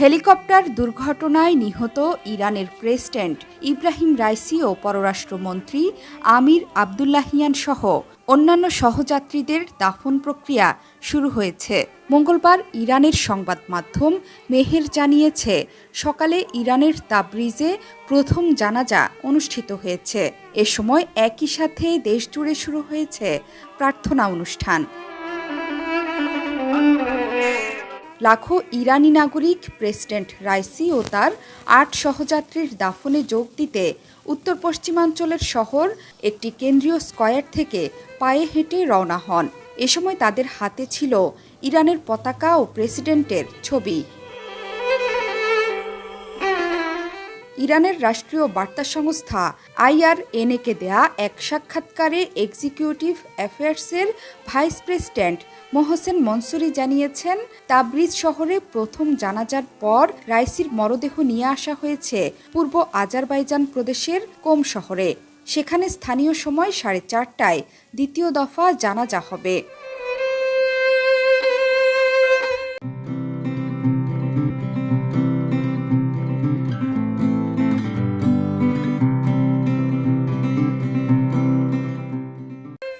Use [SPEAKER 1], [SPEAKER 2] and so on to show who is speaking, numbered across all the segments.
[SPEAKER 1] Helicopter দুর্ঘটনায় নিহত ইরানের প্রেসিডেন্ট ইব্রাহিম রাইসি ও পররাষ্ট্রমন্ত্রী আমির আবদুল্লাহিয়ান সহ অন্যান্য সহযাত্রীদের দাফন প্রক্রিয়া শুরু হয়েছে। মঙ্গলবার ইরানের সংবাদ মাধ্যম মেহের জানিয়েছে, সকালে ইরানের তাবরিজে প্রথম জানাজা অনুষ্ঠিত হয়েছে। এ সময় একই সাথে দেশজুড়ে শুরু হয়েছে প্রার্থনা অনুষ্ঠান। লাখো ইরানি নাগরিক, প্রেসিডেন্ট রাইসি ও তার আট সহযাত্রীর দাফনে যোগ দিতে উত্তর পশ্চিমাঞ্চলের শহর, একটি কেন্দ্রীয় স্কয়ার থেকে পায়ে হেঁটে রওনা হন। এ সময় তাদের হাতে ছিল ইরানের পতাকা ও প্রেসিডেন্টের ছবি। ইরানের রাষ্ট্রীয় বার্তা সংস্থা আইআরএনএকে দেয়া এক সাক্ষাৎকারে এক্সিকিউটিভ অ্যাফেয়ার্সের ভাইস প্রেসিডেন্ট মোহসেন মনসুরি জানিয়েছেন, তাবরিজ শহরে প্রথম জানাজার পর রাইসির মরদেহ নিয়ে আসা হয়েছে পূর্ব আজারবাইজান প্রদেশের কোম শহরে। সেখানে স্থানীয় সময় সাড়ে চারটায় দ্বিতীয় দফা জানাজা হবে।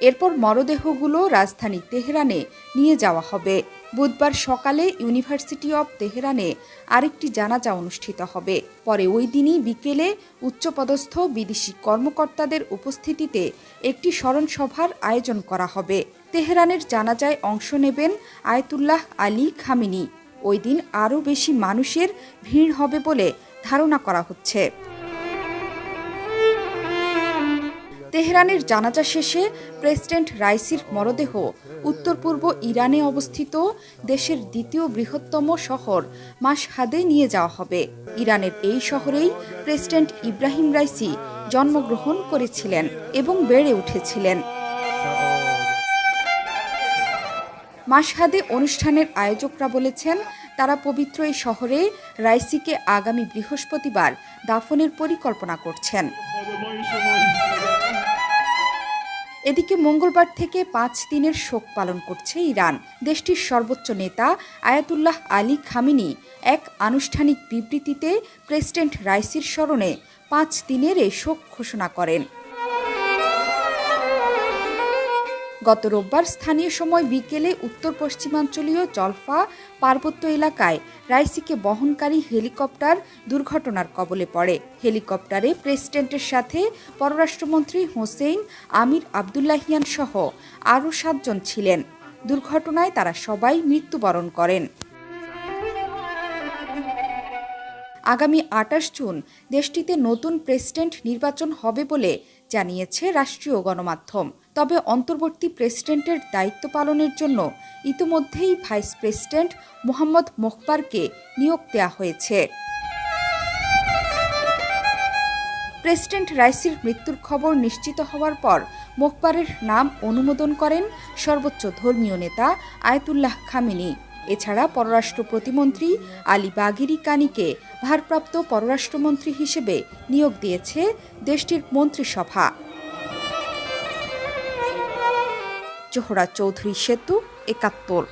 [SPEAKER 1] এরপর মরদেহগুলো রাজধানী তেহরানে নিয়ে যাওয়া হবে। বুধবার সকালে ইউনিভার্সিটি অব তেহরানে আরেকটি জানাজা অনুষ্ঠিত হবে। পরে ওই দিনই বিকেলে উচ্চপদস্থ বিদেশি কর্মকর্তাদের উপস্থিতিতে একটি স্মরণসভার আয়োজন করা হবে। তেহরানের জানাজায় অংশ নেবেন আয়তুল্লাহ আলী খামিনি। ওই দিন আরও বেশি মানুষের ভিড় হবে বলে ধারণা করা হচ্ছে। তেহরানের জানাজা শেষে প্রেসিডেন্ট রাইসির মরদেহ উত্তর পূর্ব ইরানে অবস্থিত দেশের দ্বিতীয় বৃহত্তম শহর মাসহাদে নিয়ে যাওয়া হবে। ইরানের এই শহরেই প্রেসিডেন্ট ইব্রাহিম রাইসি জন্মগ্রহণ করেছিলেন এবং বেড়ে উঠেছিলেন। মাসহাদে অনুষ্ঠানের আয়োজকরা বলেছেন, তারা পবিত্র এই শহরে রাইসিকে আগামী বৃহস্পতিবার দাফনের পরিকল্পনা করছেন। এদিকে মঙ্গলবার থেকে পাঁচ দিনের শোক পালন করছে ইরান। দেশটির সর্বোচ্চ নেতা আয়াতুল্লাহ আলী খামিনি এক আনুষ্ঠানিক বিবৃতিতে প্রেসিডেন্ট রাইসির স্মরণে পাঁচ দিনের এই শোক ঘোষণা করেন। গত রোববার স্থানীয় সময় বিকেলে উত্তর পশ্চিমাঞ্চলীয় জলফা পার্বত্য এলাকায় রাইসিকে বহনকারী হেলিকপ্টার দুর্ঘটনার কবলে পড়ে। হেলিকপ্টারে প্রেসিডেন্টের সাথে পররাষ্ট্রমন্ত্রী হোসেইন আমির আবদুল্লাহিয়ান সহ আরও সাতজন ছিলেন। দুর্ঘটনায় তারা সবাই মৃত্যুবরণ করেন। আগামী আটাশ জুন দেশটিতে নতুন প্রেসিডেন্ট নির্বাচন হবে বলে জানিয়েছে রাষ্ট্রীয় গণমাধ্যম। তবে অন্তর্বর্তী প্রেসিডেন্টের দায়িত্ব পালনের জন্য ইতিমধ্যেই ভাইস প্রেসিডেন্ট মোহাম্মদ মোখবারকে নিয়োগ দেওয়া হয়েছে। প্রেসিডেন্ট রাইসির মৃত্যুর খবর নিশ্চিত হওয়ার পর মোখবারের নাম অনুমোদন করেন সর্বোচ্চ ধর্মীয় নেতা আয়তুল্লাহ খামিনি। এছাড়া পররাষ্ট্র প্রতিমন্ত্রী আলী বাগিরি কানিকে ভারপ্রাপ্ত পররাষ্ট্রমন্ত্রী হিসেবে নিয়োগ দিয়েছে দেশটির মন্ত্রিসভা। জোহরা চৌধুরী সেতু একাত্তর।